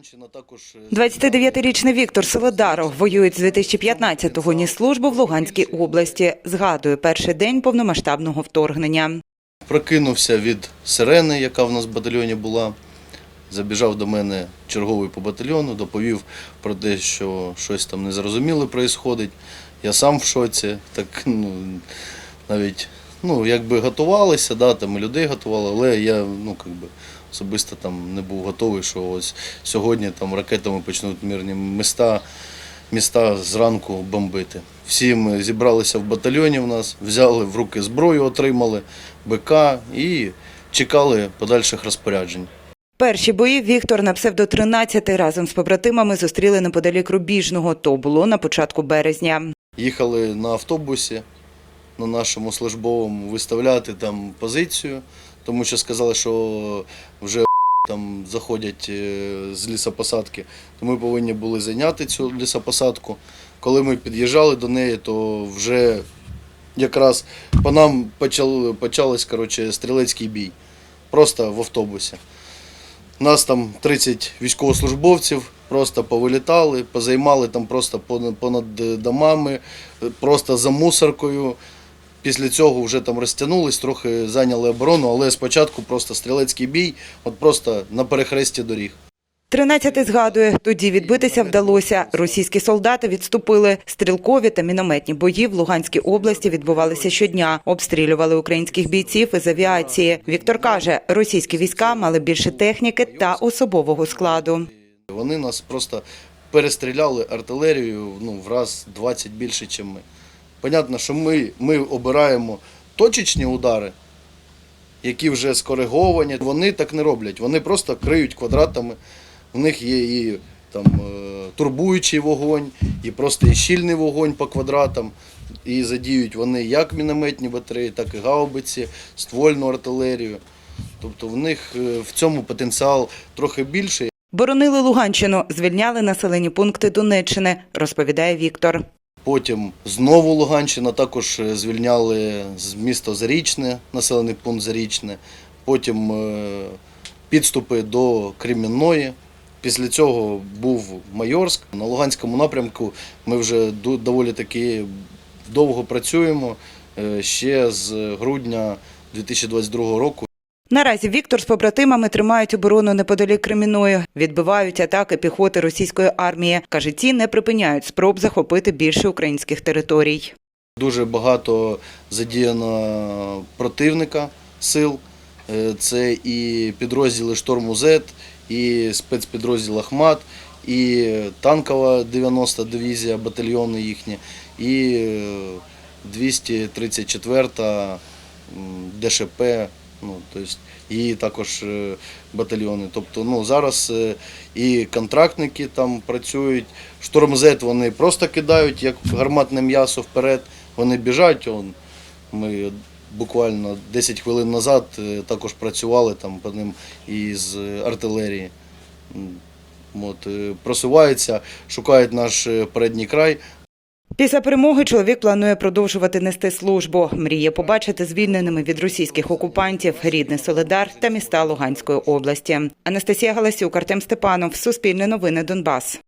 Луганщина також е, 29-річний Віктор Солодаров воює з 2015-го, ніс службу в Луганській області. Згадує перший день повномасштабного вторгнення. прокинувся від сирени, яка в нас в батальйоні була. Забіжав до мене черговий по батальйону, доповів про те, що щось там незрозуміле відбувається. Я сам в шоці, так ну, навіть ну, якби готувалися, да, там людей готували, але я ну, якби, особисто там не був готовий, що ось сьогодні там ракетами почнуть мирні міста, міста зранку бомбити. Всі ми зібралися в батальйоні в нас, взяли в руки зброю, отримали БК і чекали подальших розпоряджень. Перші бої Віктор на псевдо 13 разом з побратимами зустріли неподалік Рубіжного. То було на початку березня. Їхали на автобусі на нашому службовому виставляти там позицію, тому що сказали, що вже там заходять е, з лісопосадки, то ми повинні були зайняти цю лісопосадку. Коли ми під'їжджали до неї, то вже якраз по нам почався коротше, стрілецький бій. Просто в автобусі. Нас там 30 військовослужбовців просто повилітали, позаймали там просто понад, домами, просто за мусоркою. Після цього вже там розтягнулись, трохи зайняли оборону, але спочатку просто стрілецький бій, от просто на перехресті доріг. 13 згадує, тоді відбитися вдалося. Російські солдати відступили. Стрілкові та мінометні бої в Луганській області відбувалися щодня. Обстрілювали українських бійців із авіації. Віктор каже, російські війська мали більше техніки та особового складу. Вони нас просто перестріляли артилерією ну, в раз 20 більше, ніж ми. Понятно, що ми, ми обираємо точечні удари, які вже скориговані. Вони так не роблять. Вони просто криють квадратами. В них є і там, е, турбуючий вогонь, і просто і щільний вогонь по квадратам. І задіють вони як мінометні батареї, так і гаубиці, ствольну артилерію. Тобто в них е, в цьому потенціал трохи більший. Боронили Луганщину, звільняли населені пункти Донеччини, розповідає Віктор. Потім знову Луганщина також е, звільняли з міста Зарічне, населений пункт Зарічне. Потім е, підступи до Кремінної. Після цього був Майорськ. На Луганському напрямку ми вже доволі таки довго працюємо е, ще з грудня 2022 року. Наразі Віктор з побратимами тримають оборону неподалік Кремінної, відбивають атаки піхоти російської армії. Каже, ті не припиняють спроб захопити більше українських територій. Дуже багато задіяно противника сил. Е, Це і підрозділи шторму Z, і спецпідрозділ Ахмат, і танкова 90 дивізія, батальйони їхні, і е, 234 м, ДШП, ну, тобто, і також е, батальйони. Тобто ну, зараз е, і контрактники там працюють. Шторм Z вони просто кидають як гарматне м'ясо вперед. Вони біжать. Он, ми буквально 10 хвилин назад е, також працювали там по ним із артилерії. От, просуваються, шукають наш передній край. Після перемоги чоловік планує продовжувати нести службу. Мріє побачити звільненими від російських окупантів рідний Солидар та міста Луганської області. Анастасія Галасюк, Артем Степанов, Суспільне новини Донбас.